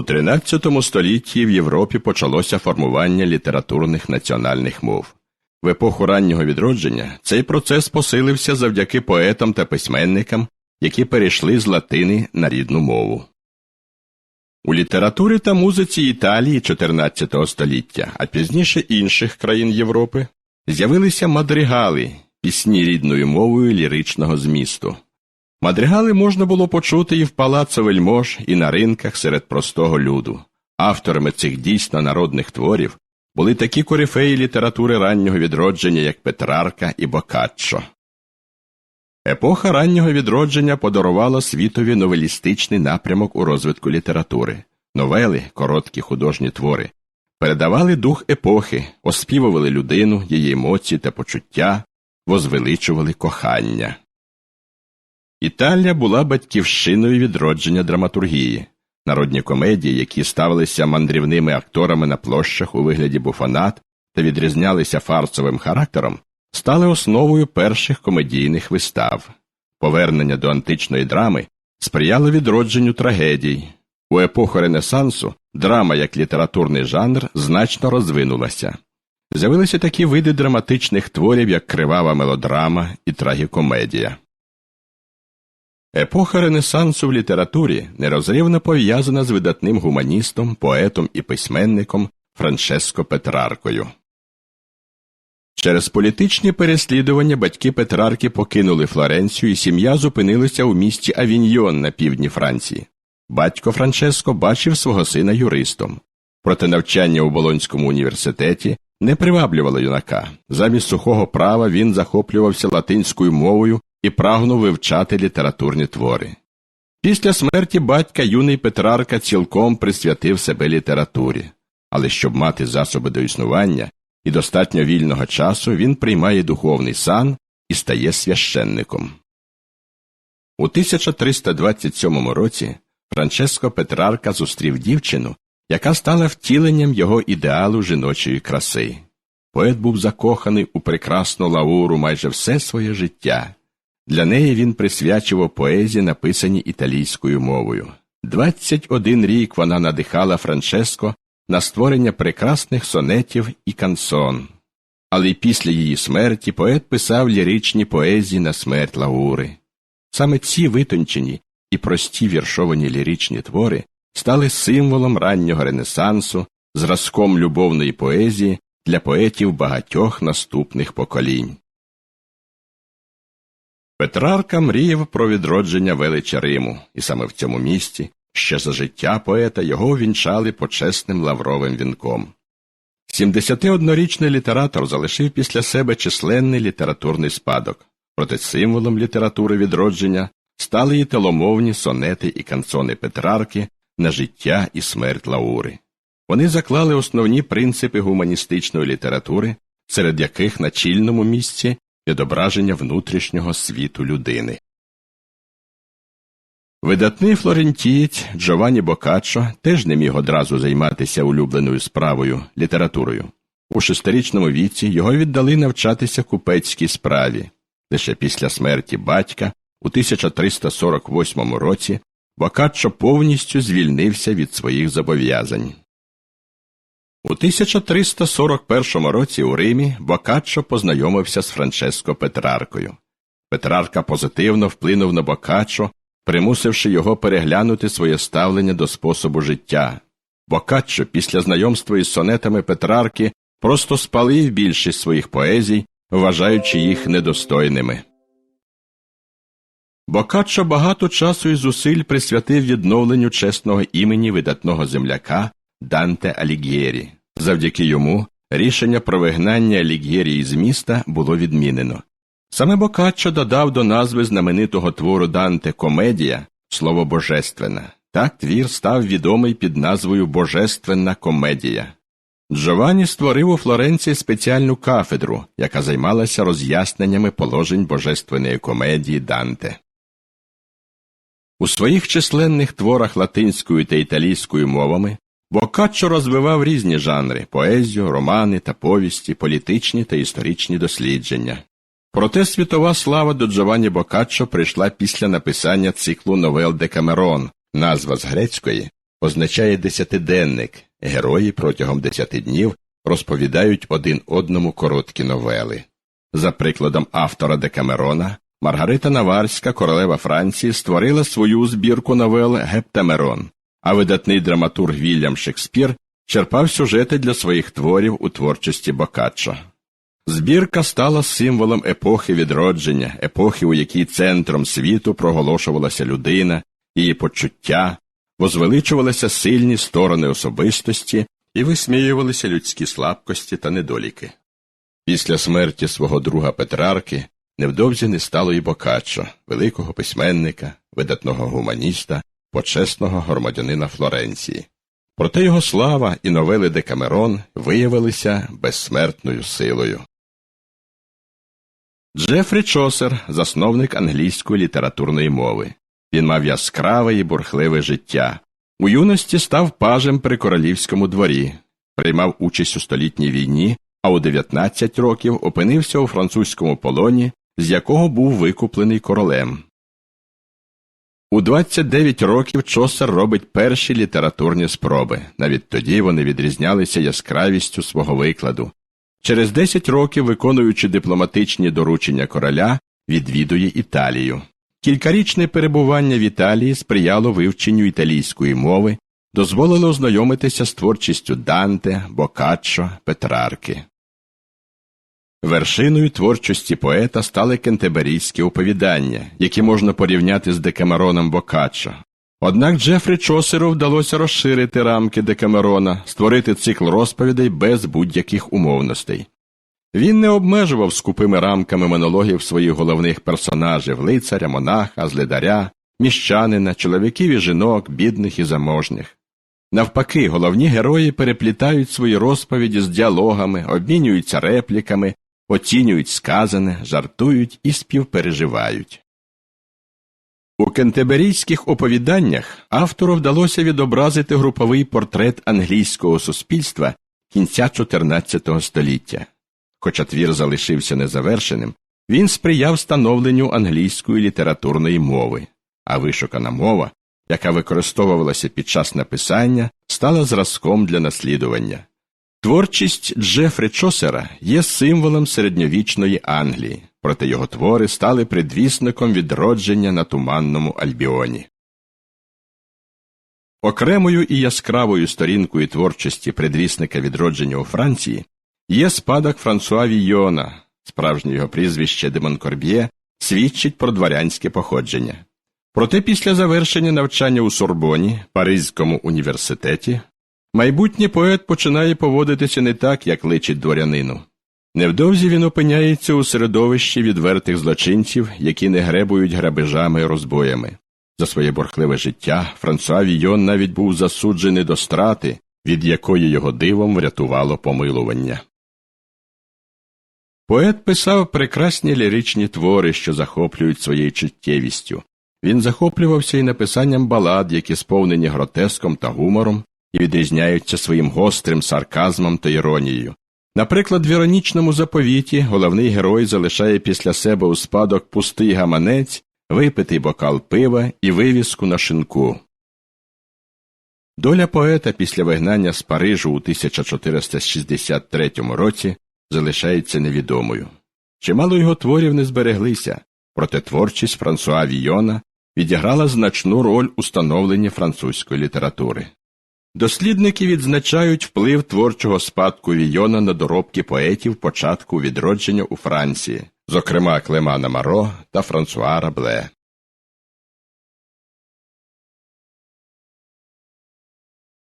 У XIII столітті в Європі почалося формування літературних національних мов. В епоху раннього відродження цей процес посилився завдяки поетам та письменникам, які перейшли з латини на рідну мову. У літературі та музиці Італії XIV століття, а пізніше інших країн Європи, з'явилися мадригали, пісні рідною мовою ліричного змісту. Мадригали можна було почути і в палацо вельмож, і на ринках серед простого люду. Авторами цих дійсно народних творів були такі корифеї літератури раннього відродження, як Петрарка і Бокаччо. Епоха раннього відродження подарувала світові новелістичний напрямок у розвитку літератури. Новели, короткі художні твори, передавали дух епохи, оспівували людину, її емоції та почуття, возвеличували кохання. Італія була батьківщиною відродження драматургії. Народні комедії, які ставилися мандрівними акторами на площах у вигляді буфонат та відрізнялися фарсовим характером, стали основою перших комедійних вистав. Повернення до античної драми сприяло відродженню трагедій. У епоху Ренесансу драма як літературний жанр значно розвинулася. З'явилися такі види драматичних творів, як кривава мелодрама і трагікомедія. Епоха Ренесансу в літературі нерозривно пов'язана з видатним гуманістом, поетом і письменником Франческо Петраркою. Через політичні переслідування батьки Петрарки покинули Флоренцію і сім'я зупинилася у місті Авіньйон на півдні Франції. Батько Франческо бачив свого сина юристом. Проте навчання у Болонському університеті не приваблювало юнака. Замість сухого права він захоплювався латинською мовою і прагнув вивчати літературні твори. Після смерті батька юний Петрарка цілком присвятив себе літературі, але щоб мати засоби до існування і достатньо вільного часу, він приймає духовний сан і стає священником. У 1327 році Франческо Петрарка зустрів дівчину, яка стала втіленням його ідеалу жіночої краси. Поет був закоханий у прекрасну лауру майже все своє життя. Для неї він присвячував поезії, написані італійською мовою. 21 рік вона надихала Франческо на створення прекрасних сонетів і кансон. Але й після її смерті поет писав ліричні поезії на смерть Лаури. Саме ці витончені і прості віршовані ліричні твори стали символом раннього Ренесансу, зразком любовної поезії для поетів багатьох наступних поколінь. Петрарка мріяв про відродження велича Риму, і саме в цьому місці ще за життя поета його вінчали почесним лавровим вінком. 71-річний літератор залишив після себе численний літературний спадок, проте символом літератури відродження стали і теломовні сонети і канцони Петрарки на життя і смерть Лаури. Вони заклали основні принципи гуманістичної літератури, серед яких на чільному місці відображення внутрішнього світу людини. Видатний флорентієць Джованні Бокаччо теж не міг одразу займатися улюбленою справою літературою. У шестирічному віці його віддали навчатися купецькій справі. Лише після смерті батька у 1348 році Бокаччо повністю звільнився від своїх зобов'язань. У 1341 році у Римі Бокаччо познайомився з Франческо Петраркою. Петрарка позитивно вплинув на Бокаччо, примусивши його переглянути своє ставлення до способу життя. Бокаччо після знайомства із сонетами Петрарки просто спалив більшість своїх поезій, вважаючи їх недостойними. Бокаччо багато часу і зусиль присвятив відновленню чесного імені видатного земляка Данте Алігєрі. Завдяки йому рішення про вигнання Алігєрії з міста було відмінено. Саме Бокаччо додав до назви знаменитого твору Данте Комедія слово Божественна. Так твір став відомий під назвою Божественна комедія. Джованні створив у Флоренції спеціальну кафедру, яка займалася роз'ясненнями положень божественної комедії Данте. У своїх численних творах латинською та італійською мовами Бокаччо розвивав різні жанри поезію, романи та повісті, політичні та історичні дослідження. Проте світова слава до Джованні Бокаччо прийшла після написання циклу новел Декамерон, назва з грецької, означає десятиденник. Герої протягом десяти днів розповідають один одному короткі новели. За прикладом автора Декамерона, Маргарита Наварська, королева Франції, створила свою збірку новел Гептамерон, а видатний драматург Вільям Шекспір черпав сюжети для своїх творів у творчості Бокаччо. Збірка стала символом епохи відродження, епохи, у якій центром світу проголошувалася людина, її почуття, возвеличувалися сильні сторони особистості і висміювалися людські слабкості та недоліки. Після смерті свого друга Петрарки невдовзі не стало і Бокаччо, великого письменника, видатного гуманіста, почесного громадянина Флоренції. Проте його слава і новели Декамерон виявилися безсмертною силою. Джефрі Чосер, засновник англійської літературної мови. Він мав яскраве і бурхливе життя. У юності став пажем при королівському дворі, приймав участь у столітній війні, а у 19 років опинився у французькому полоні, з якого був викуплений королем. У 29 років Чосер робить перші літературні спроби. Навіть тоді вони відрізнялися яскравістю свого викладу. Через 10 років, виконуючи дипломатичні доручення короля, відвідує Італію. Кількарічне перебування в Італії сприяло вивченню італійської мови, дозволило ознайомитися з творчістю Данте, Бокаччо, Петрарки. Вершиною творчості поета стали кентеберійські оповідання, які можна порівняти з Декамероном Бокаччо. Однак Джефрі Чосеру вдалося розширити рамки Декамерона, створити цикл розповідей без будь-яких умовностей. Він не обмежував скупими рамками монологів своїх головних персонажів лицаря, монаха, злидаря, міщанина, чоловіків і жінок, бідних і заможних. Навпаки, головні герої переплітають свої розповіді з діалогами, обмінюються репліками, оцінюють сказане, жартують і співпереживають. У кентеберійських оповіданнях автору вдалося відобразити груповий портрет англійського суспільства кінця XIV століття. Хоча твір залишився незавершеним, він сприяв становленню англійської літературної мови, а вишукана мова, яка використовувалася під час написання, стала зразком для наслідування. Творчість Джефрі Чосера є символом середньовічної Англії, проте його твори стали предвісником відродження на туманному Альбіоні. Окремою і яскравою сторінкою творчості предвісника відродження у Франції є спадок Франсуа Війона, справжнє його прізвище де Монкорб'є, свідчить про дворянське походження. Проте після завершення навчання у Сорбоні, Паризькому університеті, майбутній поет починає поводитися не так, як личить дворянину. Невдовзі він опиняється у середовищі відвертих злочинців, які не гребують грабежами розбоями. За своє борхливе життя Франсуа Війон навіть був засуджений до страти, від якої його дивом врятувало помилування. Поет писав прекрасні ліричні твори, що захоплюють своєю чуттєвістю. Він захоплювався і написанням балад, які сповнені гротеском та гумором і відрізняються своїм гострим сарказмом та іронією. Наприклад, в іронічному заповіті головний герой залишає після себе у спадок пустий гаманець, випитий бокал пива і вивіску на шинку. Доля поета після вигнання з Парижу у 1463 році залишається невідомою. Чимало його творів не збереглися, проте творчість Франсуа Війона відіграла значну роль у становленні французької літератури. Дослідники відзначають вплив творчого спадку Війона на доробки поетів початку відродження у Франції, зокрема Клемана Маро та Франсуа Рабле.